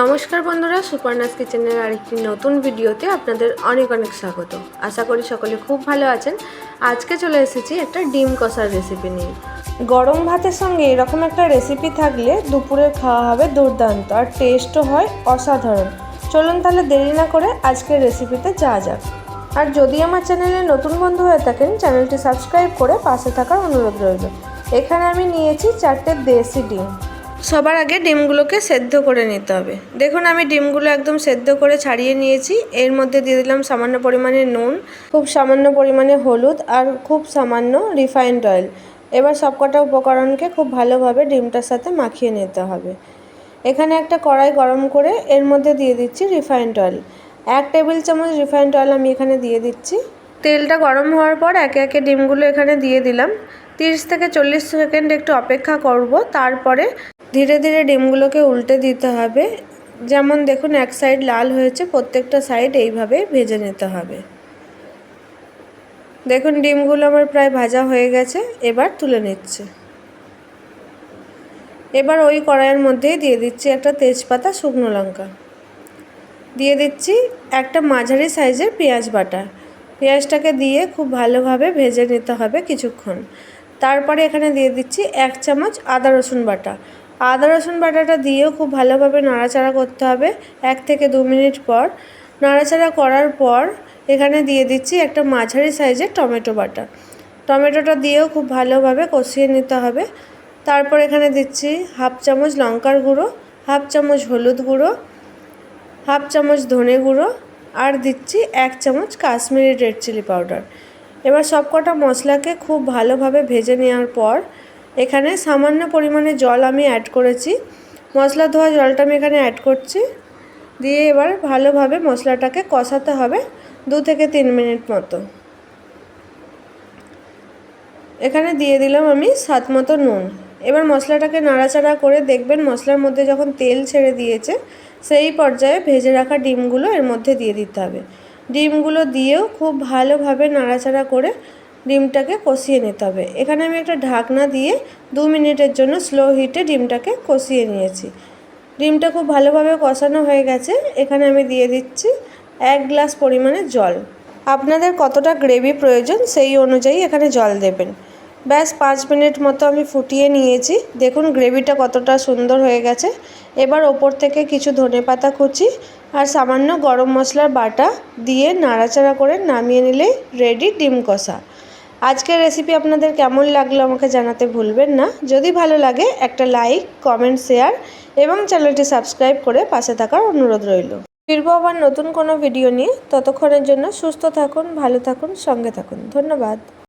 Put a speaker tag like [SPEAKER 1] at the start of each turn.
[SPEAKER 1] নমস্কার বন্ধুরা সুপারনাস কিচেনের আরেকটি নতুন ভিডিওতে আপনাদের অনেক অনেক স্বাগত। আশা করি সকলে খুব ভালো আছেন। আজকে চলে এসেছি একটা ডিম কষার রেসিপি নিয়ে। গরম ভাতের সঙ্গে এরকম একটা রেসিপি থাকলে দুপুরে খাওয়া হবে দুর্দান্ত আর টেস্টও হয় অসাধারণ। চলুন তাহলে দেরি না করে আজকের রেসিপিতে যাওয়া যাক। আর যদি আমার চ্যানেলে নতুন বন্ধু হয়ে থাকেন চ্যানেলটি সাবস্ক্রাইব করে পাশে থাকার অনুরোধ রইল। এখানে আমি নিয়েছি চারটে দেশি ডিম। সবার আগে ডিমগুলোকে সেদ্ধ করে নিতে হবে। দেখুন, আমি ডিমগুলো একদম সেদ্ধ করে ছাড়িয়ে নিয়েছি। এর মধ্যে দিয়ে দিলাম সামান্য পরিমাণে নুন, খুব সামান্য পরিমাণে হলুদ আর খুব সামান্য রিফাইন্ড অয়েল। এবার সবকটা উপকরণকে খুব ভালোভাবে ডিমটার সাথে মাখিয়ে নিতে হবে। এখানে একটা কড়াই গরম করে এর মধ্যে দিয়ে দিচ্ছি রিফাইন্ড অয়েল। এক টেবিল চামচ রিফাইন্ড অয়েল আমি এখানে দিয়ে দিচ্ছি। তেলটা গরম হওয়ার পর একে একে ডিমগুলো এখানে দিয়ে দিলাম। তিরিশ থেকে চল্লিশ সেকেন্ড একটু অপেক্ষা করব, তারপরে ধীরে ধীরে ডিমগুলোকে উল্টে দিতে হবে। যেমন দেখুন, এক সাইড লাল হয়েছে, প্রত্যেকটা সাইড এইভাবে ভেজে নিতে হবে। দেখুন, ডিমগুলো আমার প্রায় ভাজা হয়ে গেছে, এবার তুলে নিচ্ছে। এবার ওই কড়াইয়ের মধ্যেই দিয়ে দিচ্ছি একটা তেজপাতা, শুকনো লঙ্কা। দিয়ে দিচ্ছি একটা মাঝারি সাইজের পেঁয়াজ বাটা। পেঁয়াজটাকে দিয়ে খুব ভালোভাবে ভেজে নিতে হবে কিছুক্ষণ। তারপরে এখানে দিয়ে দিচ্ছি এক চামচ আদা রসুন বাটা। আদা রসুন বাটাটা দিয়েও খুব ভালোভাবে নাড়াচাড়া করতে হবে এক থেকে দু মিনিট পর। নাড়াচাড়া করার পর এখানে দিয়ে দিচ্ছি একটা মাঝারি সাইজের টমেটো বাটা। টমেটোটা দিয়েও খুব ভালোভাবে কষিয়ে নিতে হবে। তারপর এখানে দিচ্ছি হাফ চামচ লঙ্কার গুঁড়ো, হাফ চামচ হলুদ গুঁড়ো, হাফ চামচ ধনে গুঁড়ো, আর দিচ্ছি এক চামচ কাশ্মীরি রেড চিলি পাউডার। এবার সবকটা মশলাকে খুব ভালোভাবে ভেজে নেওয়ার পর এখানে সামান্য পরিমাণে জল আমি অ্যাড করেছি। মশলা ধোয়া জলটা আমি এখানে অ্যাড করছি। দিয়ে এবার ভালোভাবে মশলাটাকে কষাতে হবে দু থেকে তিন মিনিট মতো। এখানে দিয়ে দিলাম আমি স্বাদ মতো নুন। এবার মশলাটাকে নাড়াচাড়া করে দেখবেন মশলার মধ্যে যখন তেল ছেড়ে দিয়েছে, সেই পর্যায়ে ভেজে রাখা ডিমগুলো এর মধ্যে দিয়ে দিতে হবে। ডিমগুলো দিয়েও খুব ভালোভাবে নাড়াচাড়া করে ডিমটাকে কষিয়ে নিতে হবে। এখানে আমি একটা ঢাকনা দিয়ে দু মিনিটের জন্য স্লো হিটে ডিমটাকে কষিয়ে নিয়েছি। ডিমটা খুব ভালোভাবে কষানো হয়ে গেছে। এখানে আমি দিয়ে দিচ্ছি এক গ্লাস পরিমাণে জল। আপনাদের কতটা গ্রেভি প্রয়োজন সেই অনুযায়ী এখানে জল দেবেন। ব্যাস, পাঁচ মিনিট মতো আমি ফুটিয়ে নিয়েছি। দেখুন, গ্রেভিটা কতটা সুন্দর হয়ে গেছে। এবার ওপর থেকে কিছু ধনে পাতা কুচি আর সামান্য গরম মশলার বাটা দিয়ে নাড়াচাড়া করে নামিয়ে নিলেই রেডি ডিম কষা। আজকের রেসিপি আপনাদের কেমন লাগল আমাকে জানাতে ভুলবেন না। যদি ভালো লাগে, একটা লাইক কমেন্ট শেয়ার এবং চ্যানেলটি সাবস্ক্রাইব করে পাশে থাকার অনুরোধ রইল। ফিরবো আবার নতুন কোনো ভিডিও নিয়ে। ততক্ষণের জন্য সুস্থ থাকুন, ভালো থাকুন, সঙ্গে থাকুন। ধন্যবাদ।